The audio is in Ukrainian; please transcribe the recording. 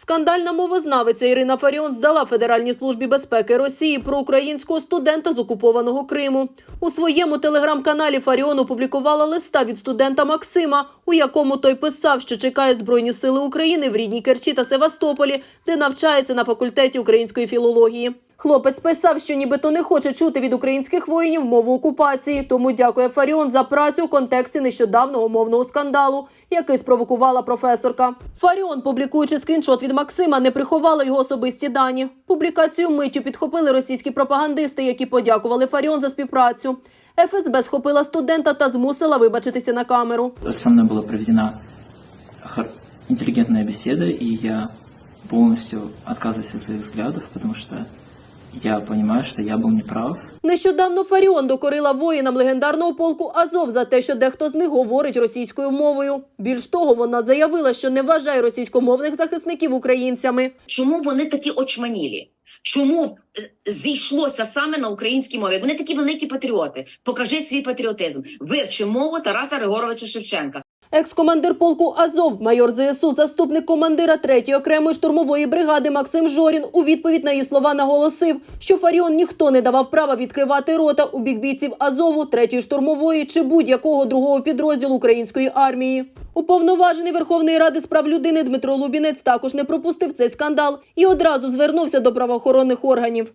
Скандальна мовознавиця Ірина Фаріон здала Федеральній службі безпеки Росії про українського студента з окупованого Криму. У своєму телеграм-каналі Фаріон опублікувала листа від студента Максима, у якому той писав, що чекає Збройні сили України в рідній Керчі та Севастополі, де навчається на факультеті української філології. Хлопець писав, що нібито не хоче чути від українських воїнів мову окупації, тому дякує Фаріон за працю у контексті нещодавнього мовного скандалу, який спровокувала професорка. Фаріон, публікуючи скріншот від Максима, не приховала його особисті дані. Публікацію миттю підхопили російські пропагандисти, які подякували Фаріон за співпрацю. ФСБ схопила студента та змусила вибачитися на камеру. Со мной была проведена интеллигентная беседа, и я полностью отказываюсь от своих взглядов, потому что я понимаю, что я был неправ. Нещодавно Фаріон докорила воїнам легендарного полку Азов за те, що дехто з них говорить російською мовою. Більш того, вона заявила, що не вважає російськомовних захисників українцями. Чому вони такі очманілі? Чому е, зійшлося саме на українській мові? Вони такі великі патріоти. Покажи свій патріотизм. Вивчи мову Тараса Григоровича Шевченка. Екс-командир полку Азов, майор ЗСУ, заступник командира 3-ї окремої штурмової бригади Максим Жорін у відповідь на її слова наголосив, що Фаріон ніхто не давав права відкривати рота у бік бійців Азову, 3-ї штурмової чи будь-якого другого підрозділу української армії. Уповноважений Верховної Ради з прав людини Дмитро Лубінець також не пропустив цей скандал і одразу звернувся до правоохоронних органів.